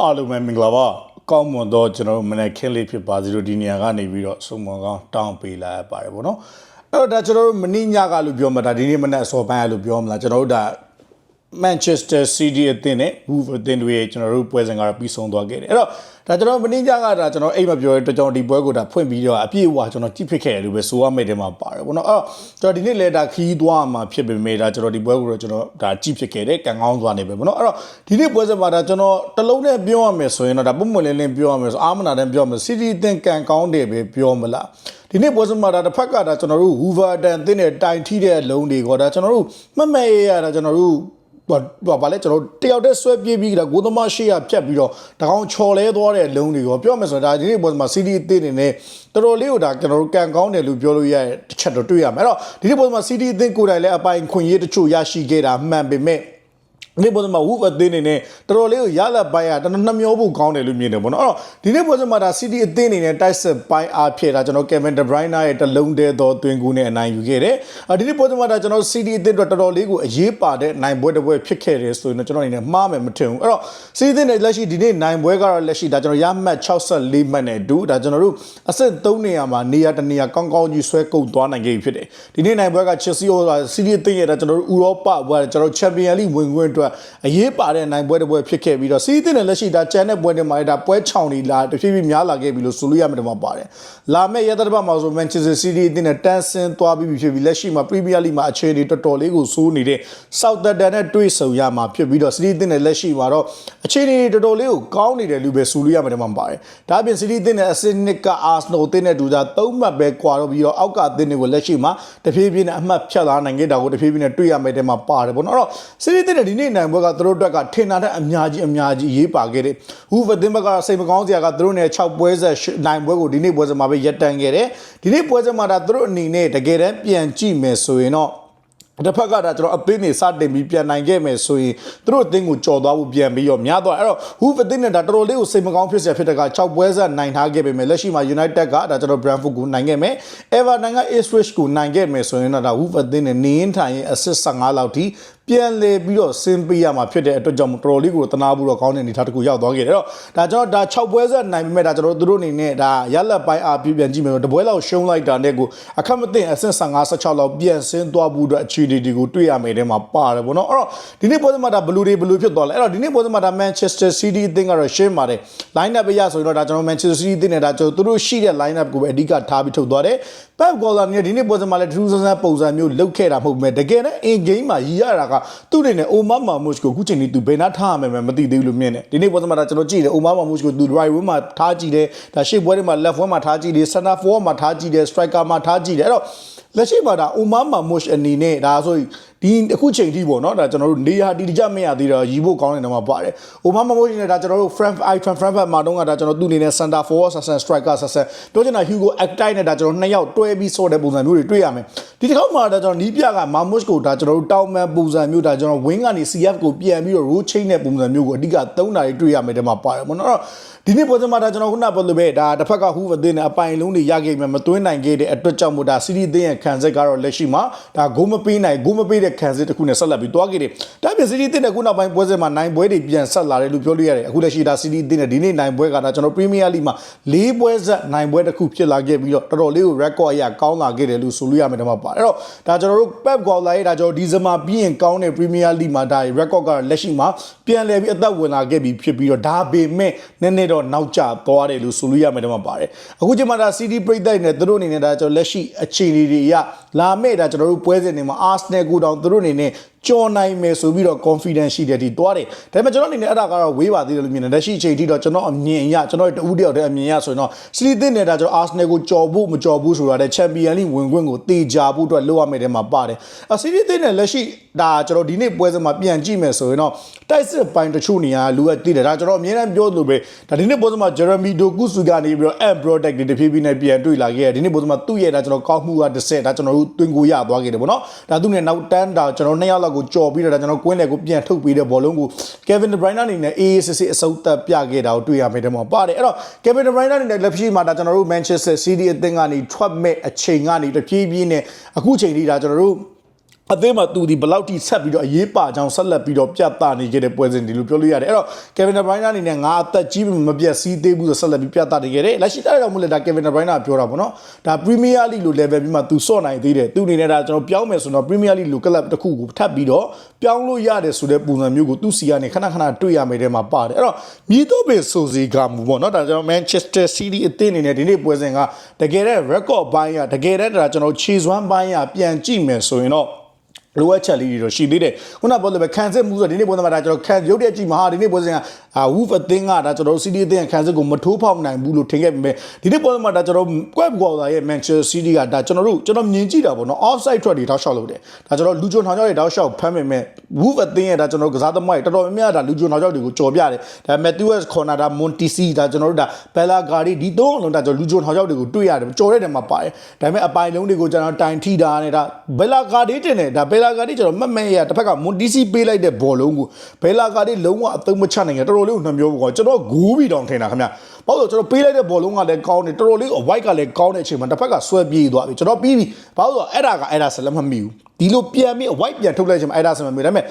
အားလုံးပဲမင်္ဂလာပါကောင်းမွန်တော့ကျွန်တော်တို့မနေ့ခင်းလေးဖြစ်ပါစီလို့ဒီနေရာကနေပြီးတော့စုံမကောင်းတောင်းပေးလာရပါတယ်ဗောနော်အဲ့တော့ဒါကျွန်တော်တို့မနေ့ညကလို့ပြောမှာဒါဒီနေ့မနေ့အစောပိုင်းလို့ပြောမလားကျွန်တော်တို့ဒါ Manchester City အသင်းနဲ့ Wolves အသင်းတွေရဲ့ကျွန်တော်တို့ပွဲစဉ်ကတော့ပြီးဆုံးသွားခဲ့တယ်အဲ့တော့ဒါကျွန်တော်မင်းကြကဒါကျွန်တော်အိမ်မပြောတဲ့ကျွန်တော်ဒီပွဲကိုဒါဖွင့်ပြီးတော့အပြည့်အဝကျွန်တော်ကြည့်ဖြစ်ခဲ့တယ်လို့ပဲဆိုရမယ့်တယ်မှာပါတယ်ပေါ့နော်အဲ့တော့ကျွန်တော်ဒီနေ့လဲဒါခီးသွားမှာဖြစ်ပေမဲ့ဒါကျွန်တော်ဒီပွဲကိုတော့ကျွန်တော်ဒါကြည့်ဖြစ်ခဲ့တယ်ကံကောင်းသွားနေပဲပေါ့နော်အဲ့တော့ဒီနေ့ပွဲစဉ်မှာဒါကျွန်တော်တလုံးနဲ့ပြောရမယ်ဆိုရင်တော့ဒါပုံမှန်လင်းလင်းပြောရမယ်ဆိုအာမနာတန်းပြောရမယ် City အသင်းကံကောင်းတယ်ပဲပြောမလားဒီနေ့ပွဲစမှာဒါတစ်ဖက်ကဒါကျွန်တော်တို့ Hoover တန်တင်းတဲ့တိုင်ထိတဲ့လုံးတွေကိုဒါကျွန်တော်တို့မမဲရရတာကျွန်တော်တို့ ဘာဘာဘာလဲကျွန်တော်တယောက်တည်းဆွဲပြေးပြီးတာကိုသမားရှေ့ရဖြတ်ပြီးတော့တကောင်ချော်လဲသွားတဲ့လုံးတွေရောပြောမယ်ဆိုတော့ဒါဒီနေ့ပေါ်မှာ CD အသင်းနေနဲ့တော်တော်လေးကိုဒါကျွန်တော်တို့ကန်ကောင်းတယ်လို့ပြောလို့ရတဲ့တစ်ချက်တော့တွေ့ရမယ်အဲ့တော့ဒီနေ့ပေါ်မှာ CD အသင်းကိုယ်တိုင်လည်းအပိုင်ခွင့်ရေးတချို့ရရှိခဲ့တာမှန်ပေမဲ့ဒီ နေ့ပေါ်မှာဝုအသင်းနေနဲ့တော်တော်လေးကိုရလက်ပိုင်းရတော်တော်နှမျောဖို့ကောင်းတယ်လို့မြင်တယ်ပေါ့နော်အဲ့တော့ဒီနေ့ပေါ်မှာဒါ CD အသင်းနေနဲ့တိုက်စစ်ပိုင်းအားဖြည့်တာကျွန်တော် Kevin De Bruyne ရဲ့တလုံးတည်းသောသွင်းကူးနဲ့အနိုင်ယူခဲ့တယ်။ဒီနေ့ပေါ်မှာဒါကျွန်တော် CD အသင်းအတွက်တော်တော်လေးကိုအရေးပါတဲ့နိုင်ပွဲတစ်ပွဲဖြစ်ခဲ့တယ်ဆိုရင်တော့ကျွန်တော်အနေနဲ့မှားမယ်မထင်ဘူး။အဲ့တော့ CD အသင်းနဲ့လက်ရှိဒီနေ့နိုင်ပွဲကတော့လက်ရှိဒါကျွန်တော်ရမှတ်64မှတ်နဲ့အတူဒါကျွန်တော်တို့အဆင့်3နေရာမှာနေရာတစ်နေရာကောင်းကောင်းကြီးဆွဲကုန်သွားနိုင်ခဲ့ပြီဖြစ်တယ်။ဒီနေ့နိုင်ပွဲက Chelsea ဟို CD အသင်းရဲ့ဒါကျွန်တော်တို့ဥရောပဘွဲကျွန်တော် Champions League ဝင်ခွင့်အတွက်အရေးပါတဲ့နိုင်ပွဲတစ်ပွဲဖြစ်ခဲ့ပြီးတော့ CD အသင်းနဲ့လက်ရှိဒါကျန်တဲ့ပွဲတွေမှာဒါပွဲချောင်နေလာတဖြည်းဖြည်းများလာခဲ့ပြီလို့ဆိုလို့ရမယ်တော့မှာပါတယ်။လာမယ့်ရက်သတ္တပတ်မှာဆို Manchester City အသင်းနဲ့တန်းဆင်းသွားပြီးပြီဖြစ်ပြီးလက်ရှိမှာ Premier League မှာအခြေအနေတော်တော်လေးကိုစိုးနေတဲ့ Southampton နဲ့တွေ့ဆုံရမှာဖြစ်ပြီးတော့ City အသင်းနဲ့လက်ရှိမှာတော့အခြေအနေတော်တော်လေးကိုကောင်းနေတယ်လို့ပဲဆိုလို့ရမယ်တော့မှာပါတယ်။ဒါအပြင် City အသင်းနဲ့ Arsenal က Arsenal အသင်းနဲ့ဒူတာ၃မှတ်ပဲကွာတော့ပြီးတော့အောက်ကအသင်းတွေကိုလက်ရှိမှာတဖြည်းဖြည်းနဲ့အမှတ်ဖြတ်လာနိုင်ခဲ့တာကိုတဖြည်းဖြည်းနဲ့တွေ့ရမယ်တဲ့မှာပါတယ်ပေါ့နော်။အဲ့တော့ City အသင်းနဲ့ဒီနေ့နိုင်ပွဲကသူတို့အတွက်ကထင်တာတဲ့အများကြီးအများကြီးရေးပါခဲ့တယ်။ Wolves အသင်းဘက်ကစိတ်မကောင်းစရာကသူတို့နဲ့6ပွဲဆက်နိုင်ပွဲကိုဒီနေ့ပွဲစဉ်မှာပဲရပ်တန့်ခဲ့တယ်။ဒီနေ့ပွဲစဉ်မှာဒါသူတို့အနေနဲ့တကယ်တမ်းပြန်ကြည့်မယ်ဆိုရင်တော့တစ်ဖက်ကဒါကျွန်တော်အသင်းနေစတင်ပြီးပြန်နိုင်ခဲ့မယ်ဆိုရင်သူတို့အသင်းကိုကြော်သွားဖို့ပြန်ပြီးတော့များသွားအဲ့တော့ဟူဖအသင်းနဲ့ဒါတော်တော်လေးကိုစိတ်မကောင်းဖြစ်စရာဖြစ်တဲ့က6ပွဲဆက်နိုင်ထားခဲ့ပေမဲ့လက်ရှိမှာ United ကဒါကျွန်တော် Brentford ကိုနိုင်ခဲ့မယ် Everton က Ipswich ကိုနိုင်ခဲ့မယ်ဆိုရင်တော့ဒါဟူဖအသင်းနဲ့နင်းထိုင်ရဲ့ assist 15လောက်ထိပြန်လေပြီးတော့ဆင်းပေးရမှာဖြစ်တဲ့အတွက်ကြောင့်တော်တော်လေးကိုတနာဘူးတော့ကောင်းတဲ့အနေထားတစ်ခုရောက်သွားခဲ့တယ်တော့ဒါကျွန်တော်ဒါ6ပွဲဆက်နိုင်ပေမဲ့ဒါကျွန်တော်တို့အနေနဲ့ဒါရလက်ပိုင်းအားပြပြန်ကြည့်မယ်တော့တပွဲလောက်ရှုံးလိုက်တာနဲ့ကိုအခက်မသိအဆင့်15 16လောက်ပြန်ဆင်းသွားဘူးအတွက်အခြေအနေတွေကိုတွေ့ရမယ်တဲ့မှာပါတယ်ဗောနော်အဲ့တော့ဒီနေ့ပွဲစဉ်မှာဒါဘလူးတွေဘလူးဖြစ်သွားလဲအဲ့တော့ဒီနေ့ပွဲစဉ်မှာဒါ Manchester City အသင်းကတော့ရှင်းပါတယ် line up ပဲရဆိုရင်တော့ဒါကျွန်တော် Manchester City အသင်းနဲ့ဒါကျွန်တော်သူတို့ရှိတဲ့ line up ကိုပဲအဓိကထားပြီးထုတ်သွားတယ် Pep Guardiola နဲ့ဒီနေ့ပွဲစဉ်မှာလည်းထူးဆန်းဆန်းပုံစံမျိုးလုပ်ခဲ့တာမဟုတ်ဘူးတကယ်နဲ့ in game မှာရည်ရတာကသူ့အနေနဲ့ Omar Mamouche ကိုအခုချိန်ထိသူဘယ်နှထားရမယ်မသိသေးဘူးလို့မြင်တယ်ဒီနေ့ပွဲစဉ်မှာဒါကျွန်တော်ကြည့်တယ် Omar Mamouche ကိုသူ right wing မှာထားကြည့်တယ်ဒါရှေ့ပွဲတွေမှာ left wing မှာထားကြည့်တယ် center forward မှာထားကြည့်တယ် striker မှာထားကြည့်တယ်အဲ့တော့လက်ရှိမှာဒါ Omar Mamouche အနေနဲ့ဒါဆို ဒီအခုချိန်ထိပေါ့နော်ဒါကျွန်တော်တို့နေရာတီတကြမရသေးတော့ရီဖို့ကောင်းနေတယ်မှာပါတယ် Omar Mamouche နဲ့ဒါကျွန်တော်တို့ Frank Icon Frankfurt မှာတော့ကဒါကျွန်တော်သူ့အနေနဲ့ center forward ဆက်ဆန် striker ဆက်ဆန်ပြောချင်တာ Hugo Actine နဲ့ဒါကျွန်တော်နှစ်ယောက်တွဲပြီးဆော့တဲ့ပုံစံမျိုးတွေတွေ့ရမယ်ဒီတစ်ခေါက်မှာဒါကျွန်တော်နီးပြက Mamouche ကိုဒါကျွန်တော်တို့တောင်းမှန်ပုံစံမျိုးဒါကျွန်တော် wing ကနေ CF ကိုပြန်ပြီးတော့ roll chain တဲ့ပုံစံမျိုးကိုအဓိကသုံးတာတွေတွေ့ရမယ်တဲ့မှာပါတယ်ပေါ့နော်အဲ့တော့ဒီနေ့ပွဲစဉ်မှာဒါကျွန်တော်ခုနပြောလို့ပဲဒါတစ်ဖက်ကဟူးအသင်းနဲ့အပိုင်လုံးတွေရခဲ့မှမသွင်းနိုင်ခဲ့တဲ့အတွက်ကြောင့်မို့ဒါစီးရီးအသင်းရဲ့ခံစစ်ကတော့လက်ရှိမှာဒါဂိုးမပေးနိုင်ဂိုးမပေးတဲ့ခံစစ်တစ်ခုနဲ့ဆက်လက်ပြီးတွားခဲ့တယ်။ဒါပြင်စီးရီးအသင်းနဲ့ခုနောက်ပိုင်းပွဲစဉ်မှာနိုင်ပွဲတွေပြန်ဆက်လာတယ်လို့ပြောလို့ရတယ်။အခုလက်ရှိဒါစီးရီးအသင်းနဲ့ဒီနေ့နိုင်ပွဲကဒါကျွန်တော်ပရီးမီးယားလိမှာ၄ပွဲဆက်နိုင်ပွဲတစ်ခုဖြစ်လာခဲ့ပြီးတော့တော်တော်လေးကို record အရကောင်းလာခဲ့တယ်လို့ဆိုလို့ရမယ်တော့မှာပါ။အဲ့တော့ဒါကျွန်တော်တို့ Pep Guardiola ရဲ့ဒါကျွန်တော်ဒီဇင်ဘာပြီးရင်ကောင်းတဲ့ပရီးမီးယားလိမှာဒါ record ကလက်ရှိမှာပြန်လည်ပြီးအသက်ဝင်လာခဲ့ပြီးဖြစ်ပြီးတော့ဒါပေမဲ့နည်းနည်းတော့နောက်ကျသွားတယ်လို့ဆိုလို့ရမယ်တော့မှာပါတယ်အခုချိန်မှာဒါ CD ပြိတ်တိုက်နဲ့သူတို့အနေနဲ့ဒါကျွန်တော်လက်ရှိအခြေအနေတွေအရလာမဲ့ဒါကျွန်တော်တို့ပွဲစဉ်တွေမှာ Arsenal ကိုတောင်သူတို့အနေနဲ့ ကြော်နိုင်မယ်ဆိုပြီးတော့ confidence ရှိတယ်ဒီတွားတယ်ဒါပေမဲ့ကျွန်တော်အနေနဲ့အဲ့ဒါကတော့ဝေးပါသေးတယ်လို့မြင်တယ်လက်ရှိအချိန်ထိတော့ကျွန်တော်အမြင်အရကျွန်တော်တူးတယောက်တည်းအမြင်ရဆိုရင်တော့ City တင်နေတာကျွန်တော် Arsenal ကိုကြော်ဖို့မကြော်ဘူးဆိုတာတဲ့ Champions League ဝင်ခွင့်ကိုတေချာဖို့အတွက်လုပ်ရမယ်တဲ့မှာပါတယ်အ City တင်နေလက်ရှိဒါကျွန်တော်ဒီနေ့ပွဲစဉ်မှာပြန်ကြည့်မယ်ဆိုရင်တော့တိုက်စစ်ပိုင်းတချို့နေရာလူကတည်တယ်ဒါကျွန်တော်အမြဲတမ်းပြောလို့ပဲဒါဒီနေ့ပွဲစဉ်မှာ Jeremy Doku စုကနေပြီးတော့ end product တွေတဖြည်းဖြည်းနဲ့ပြန်တွေ့လာခဲ့တယ်ဒီနေ့ပွဲစဉ်မှာသူ့ရဲ့ဒါကျွန်တော်ကောက်မှုကတစ်ဆက်ဒါကျွန်တော်တို့တွင်ကိုရသွားခဲ့တယ်ပေါ့နော်ဒါသူ့နဲ့နောက်တန်းဒါကျွန်တော်နှစ်ယောက်လောက်ကိုကြော်ပြီးတော့ဒါကျွန်တော်ကွင်းလေကိုပြန်ထုတ်ပြီးတဲ့ဘောလုံးကို Kevin De Bruyne အနေနဲ့ AACC အစုပ်သက်ပြခဲ့တာကိုတွေ့ရမယ်တဲ့မှာပါတယ်အဲ့တော့ Kevin De Bruyne အနေနဲ့လက်ရှိမှာဒါကျွန်တော်တို့ Manchester City အသင်းကနေထွက်မဲ့အချိန်ကနေတဖြည်းဖြည်းနဲ့အခုချိန်ထိဒါကျွန်တော်တို့ အသင်းမှာသူဒီဘလောက်ထိဆက်ပြီးတော့အရေးပါကြောင်းဆက်လက်ပြီးတော့ပြသနေခဲ့တဲ့ပွဲစဉ်ဒီလိုပြောလို့ရတယ်အဲ့တော့ Kevin De Bruyne အနေနဲ့ငါအသက်ကြီးမပြတ်စည်းသေးဘူးဆိုဆက်လက်ပြီးပြသနေခဲ့တယ်လက်ရှိတိုက်တော့မလို့ဒါ Kevin De Bruyne ကပြောတာပေါ့နော်ဒါ Premier League လို level ပြီးမှသူစော့နိုင်သေးတယ်သူအနေနဲ့ဒါကျွန်တော်ပြောင်းမယ်ဆိုတော့ Premier League လို club တစ်ခုကိုထပ်ပြီးတော့ပြောင်းလို့ရတယ်ဆိုတဲ့ပုံစံမျိုးကိုသူစီကနေခဏခဏတွေ့ရမယ်တဲ့မှာပါတယ်အဲ့တော့မြည်တော့ပဲဆိုစီကမူပေါ့နော်ဒါကျွန်တော် Manchester City အသင်းအနေနဲ့ဒီနေ့ပွဲစဉ်ကတကယ်တဲ့ record ဘိုင်းကတကယ်တဲ့ဒါကျွန်တော်ခြေစွမ်းဘိုင်းကပြန်ကြည့်မယ်ဆိုရင်တော့ လိုအပ်ချက်လေးတွေတော့ရှိသေးတယ်ခုနပြောလို့ပဲခံစစ်မှုဆိုဒီနေ့ပွဲမှာဒါကျွန်တော်ခံရုပ်တဲ့ကြည့်မှာဟာဒီနေ့ပွဲစဉ်ကအာ Wolf အသင်းကဒါကျွန်တော် City အသင်းခံစစ်ကိုမထိုးဖောက်နိုင်ဘူးလို့ထင်ခဲ့ပေမဲ့ဒီနေ့ပွဲမှာဒါကျွန်တော် Queb Guardiola ရဲ့ Manchester City ကဒါကျွန်တော်တို့ကျွန်တော်မြင်ကြည့်တာပေါ့နော် offside track တွေတောက်လျှောက်လုပ်တယ်ဒါကျွန်တော်လူဂျွန်ထောင်ကျောက်တွေတောက်လျှောက်ဖမ်းပေမဲ့ Wolf အသင်းရဲ့ဒါကျွန်တော်ကစားသမားတွေတော်တော်များများဒါလူဂျွန်ထောင်ကျောက်တွေကိုကြော်ပြတယ်ဒါ Matthews Corner ဒါ Montesi ဒါကျွန်တော်တို့ဒါ Bella Gari ဒီသုံးလုံးဒါကျွန်တော်လူဂျွန်ထောင်ကျောက်တွေကိုတွေ့ရတယ်ကြော်တဲ့နေရာမှာပါတယ်ဒါပေမဲ့အပိုင်လုံးတွေကိုကျွန်တော်တိုင်ထိတာနဲ့ဒါ Bella Gari တင်တယ်ဒါ Bella Gari ကျွန်တော်မတ်မဲရတစ်ဖက်က Montesi ပေးလိုက်တဲ့ဘောလုံးကို Bella Gari လုံးဝအသုံးမချနိုင်ခဲ့တော်တော်လေးကိုနှမျိုးပေါ့ကျွန်တော်ဂူးပြီးတောင်ထင်တာခင်ဗျ။ဘာလို့လဲကျွန်တော်ပေးလိုက်တဲ့ဘောလုံးကလည်းကောင်းတယ်တော်တော်လေးကို white ကလည်းကောင်းတဲ့အချိန်မှာတစ်ဖက်ကဆွဲပြေးသွားပြီကျွန်တော်ပြီးပြီ။ဘာလို့လဲအဲ့ဒါကအဲ့ဒါဆက်လက်မမီဘူး။ဒီလိုပြန်ပြီး white ပြန်ထုတ်လိုက်ချိန်မှာအဲ့ဒါဆက်မမီဘူးဒါပေမဲ့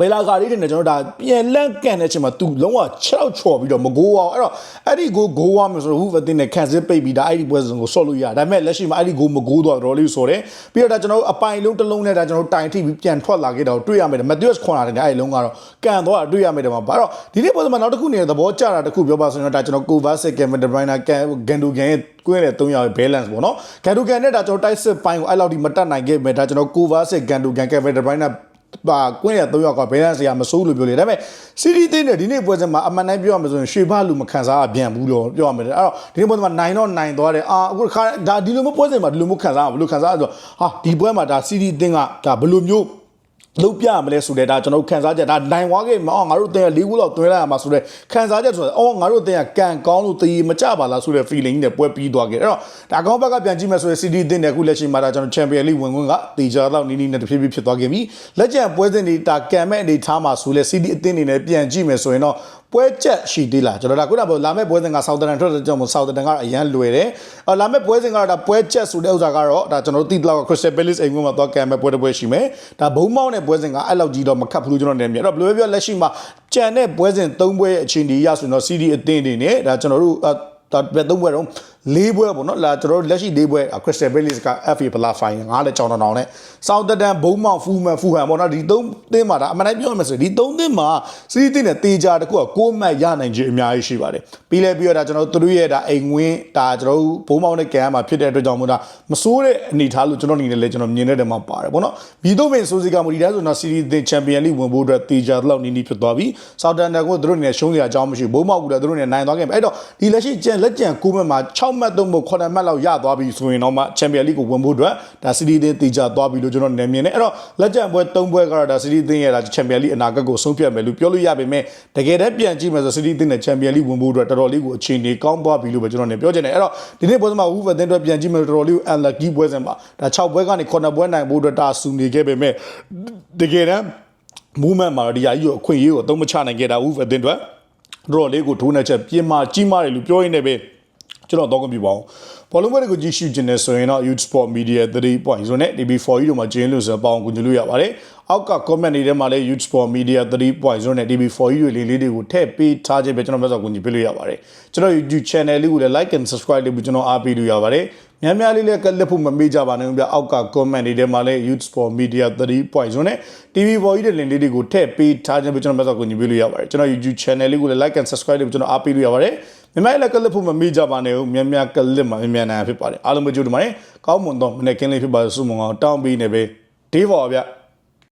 ဘယ်လာကာလေးတွေနဲ့ကျွန်တော်ဒါပြန်လန့်ကန်တဲ့အချိန်မှာ तू လုံးဝ6ချောက်ချော်ပြီးတော့မကိုးအောင်အဲ့တော့အဲ့ဒီကိုဂိုးဝါမယ်ဆိုတော့ဟူဗတင်နဲ့ကန်စစ်ပိတ်ပြီးဒါအဲ့ဒီပွဲစဉ်ကိုဆော့လို့ရဒါပေမဲ့လက်ရှိမှာအဲ့ဒီကိုမကိုးတော့တော်လေးဆိုတယ်ပြီးတော့ဒါကျွန်တော်အပိုင်လုံးတစ်လုံးနဲ့ဒါကျွန်တော်တိုင်ထိပြီးပြန်ထွက်လာခဲ့တာကိုတွေ့ရမယ်မက်သီးယပ်ခွန်လာတယ်အဲ့ဒီလုံးကတော့ကန်သွားတာတွေ့ရမယ်တယ်မှာဘာတော့ဒီနေ့ပွဲစဉ်မှာနောက်တစ်ခုနေတဲ့သဘောကျတာတစ်ခုပြောပါဆိုရင်တော့ဒါကျွန်တော်ကိုဗာစစ်ကင်ဗင်ဒဘရိုင်နာကန်ဂန်ဒူဂန်ရဲ့ကွင်းတဲ့၃ယောက်ရဲ့ balance ပေါ့နော်ဂန်ဒူဂန်နဲ့ဒါကျွန်တော်တိုက်စစ်ပိုင်းကိုအဲ့လောက်ဒီမတက်နိုင်ခဲ့မယ်ဒါကျွန်တော်ကိုဗာစစ်ဂန်ဒူဂန်ကင်ဗင်ဒဘရိုင်နာ ပါကွင်းရ၃ယောက်ကဘယ်လန့်စရာမစိုးလို့ပြောလေဒါပေမဲ့စီရီတင်းနဲ့ဒီနေ့ပွဲစဉ်မှာအမှန်တမ်းပြောရမယ်ဆိုရင်ရွှေဖလူမခံစားရပြန်ဘူးလို့ပြောရမယ်အဲ့တော့ဒီနေ့ပွဲစဉ်မှာနိုင်တော့နိုင်သွားတယ်အာအခုခါဒါဒီလိုမျိုးပွဲစဉ်မှာဒီလိုမျိုးခံစားရဘယ်လိုခံစားရဆိုဟာဒီပွဲမှာဒါစီရီတင်းကဒါဘယ်လိုမျိုး လုံးပြမလဲဆိုတဲ့ဒါကျွန်တော်ခန်းစားချက်ဒါနိုင်ဝါခဲ့မှာအော်ငါတို့တင်ရ၄ခုလောက်တွဲလိုက်ရမှာဆိုတဲ့ခန်းစားချက်ဆိုတော့အော်ငါတို့တင်ရကန်ကောင်းလို့တည်မကြပါလားဆိုတဲ့ feeling နဲ့ပွဲပြီးသွားခဲ့အဲ့တော့ဒါကောင်းဘက်ကပြန်ကြည့်မယ်ဆိုရင် CD တင်တယ်အခုလက်ရှိမှာဒါကျွန်တော် Champion League ဝင်ဝင်ကတေချာတော့နီးနီးနဲ့တဖြည်းဖြည်းဖြစ်သွားခဲ့ပြီလက်ကျန်ပွဲစဉ်တွေဒါကန်မဲ့အနေထားမှာဆိုလဲ CD အသင်းအနေနဲ့ပြန်ကြည့်မယ်ဆိုရင်တော့ပွဲချက်ရှိသေးလားကျွန်တော်ဒါခုနကလာမဲ့ပွဲစဉ်ကဆောက်တန်ထွက်တဲ့ကြောင့်မို့ဆောက်တန်ကအရန်လွယ်တယ်အော်လာမဲ့ပွဲစဉ်ကတော့ဒါပွဲချက်ဆိုတဲ့ဥစ္စာကတော့ဒါကျွန်တော်တို့သိတော့ Crystal Palace အိမ်မှာသွားကံမဲ့ပွဲတစ်ပွဲရှိမယ်ဒါဘုံမောင်းတဲ့ပွဲစဉ်ကအဲ့လောက်ကြီးတော့မခတ်ဘူးကျွန်တော်နေမြင်အဲ့တော့ဘယ်လိုပဲပြောလက်ရှိမှာကြံတဲ့ပွဲစဉ်၃ပွဲရဲ့အချိန်ဒီရဆိုရင်တော့ CD အသင်းတွေနဲ့ဒါကျွန်တော်တို့ဒါပဲသုံးပွဲတော့ ၄ပွဲပေါ့နော်လာကျွန်တော်တို့လက်ရှိ၄ပွဲ Crystal Palace က FA Plus Fine ငါးလက်ကြောင်းတောင်နဲ့ Southampton ဘုံမောင်ဖူမန်ဖူဟန်ပေါ့နော်ဒီ၃သင်းမှာဒါအမှန်တမ်းပြောရမယ်ဆိုရင်ဒီ၃သင်းမှာစီးတင်းနဲ့တေချာတခုက6မှတ်ရနိုင်ခြင်းအများကြီးရှိပါတယ်ပြီးလဲပြီးတော့ဒါကျွန်တော်တို့သူတို့ရဲ့ဒါအိမ်ဝင်းဒါကျွန်တော်တို့ဘုံမောင်နဲ့ကံမှာဖြစ်တဲ့အတွက်ကြောင့်မို့ဒါမစိုးတဲ့အနေထားလို့ကျွန်တော်အနေနဲ့လည်းကျွန်တော်မြင်တဲ့တဲမှာပါတယ်ပေါ့နော်ဘီတိုမင်ဆိုစီကမူဒီတိုင်းဆိုတော့စီးတင်းချန်ပီယံလိဝင်ဖို့အတွက်တေချာတော့နီးနီးဖြစ်သွားပြီ Southampton ကိုသူတို့အနေနဲ့ရှုံးစရာအကြောင်းမရှိဘူးဘုံမောင်ကလည်းသူတို့အနေနဲ့နိုင်သွားခဲ့ပြီအဲ့တော့ဒီလက်ရှိကျန်လက်ကျန်6မှတ်မှာ6မှတ်သုံးဖို့9မှတ်လောက်ရသွားပြီဆိုရင်တော့မှချန်ပီယံလိကိုဝင်ဖို့အတွက်ဒါစီးတင်းတေချာသွားပြီလို့ကျွန်တော်နေမြင်တယ်အဲ့တော့လက်ကျန်ပွဲ၃ပွဲကတော့ဒါစီးတင်းရဲ့ဒါချန်ပီယံလိအနာဂတ်ကိုဆုံးဖြတ်မယ်လို့ပြောလို့ရပေမဲ့တကယ်တမ်းပြန်ကြည့်မယ်ဆိုစီးတင်းနဲ့ချန်ပီယံလိဝင်ဖို့အတွက်တော်တော်လေးကိုအခြေအနေကောင်းသွားပြီလို့ပဲကျွန်တော်နေပြောချင်တယ်အဲ့တော့ဒီနေ့ပွဲစဉ်မှာဝူဖန်တင်းအတွက်ပြန်ကြည့်မယ်တော်တော်လေးကို unlucky ပွဲစဉ်မှာဒါ6ပွဲကနေ9ပွဲနိုင်ဖို့အတွက်ဒါဆူနေခဲ့ပေမဲ့တကယ်တမ်း movement မှာတော့ဒီအကြီးကိုအခွင့်အရေးကိုအသုံးမချနိုင်ခဲ့တာဝူဖန်တင်းအတွက်တော်တော်လေးကိုထိုးနှက်ချက်ပြင်းမာကြီးမားတယ်လို့ပြောရင်းနဲ့ပဲ ကျွန်တော်တော့ကပြပါအောင်ဘောလုံးပွဲတွေကိုကြည့်ရှုခြင်းနဲ့ဆိုရင်တော့ Youth Sport Media 3.0နဲ့ DB4 ကြီးတို့မှာကျင်းလို့ဆိုပေါင်းကူညီလို့ရပါတယ်အောက်က comment တွေထဲမှာလည်း Youth Sport Media 3.0နဲ့ DB4 ကြီးတွေလေးလေးတွေကိုထည့်ပေးထားခြင်းပဲကျွန်တော်မျက်စောကူညီပေးလို့ရပါတယ်ကျွန်တော် YouTube channel လေးကိုလည်း like and subscribe လုပ်ပြီးကျွန်တော်အားပေးလို့ရပါတယ် များများလေးလည်းကလစ်ဖို့မမေ့ကြပါနဲ့ဗျအောက်က comment တွေထဲမှာလည်း Youth Sport Media 3.0နဲ့ TV4 ကြီးတွေလင်လေးတွေကိုထည့်ပေးထားခြင်းပဲကျွန်တော်မျက်စောကူညီပေးလို့ရပါတယ်ကျွန်တော် YouTube channel လေးကိုလည်း like and subscribe လုပ်ပြီးကျွန်တော်အားပေးလို့ရပါတယ်မြန်မာလည်းကလစ်ဖို့မမေ့ကြပါနဲ့ဦးများများကလစ်မှာများများနိုင်ဖြစ်ပါတယ်အားလုံးပဲကြိုးတမန်ကောင်းမွန်တော့မနေ့ကင်းလေးဖြစ်ပါစုမုံအောင်တောင်းပေးနေပဲဒေးဘော်ဗျ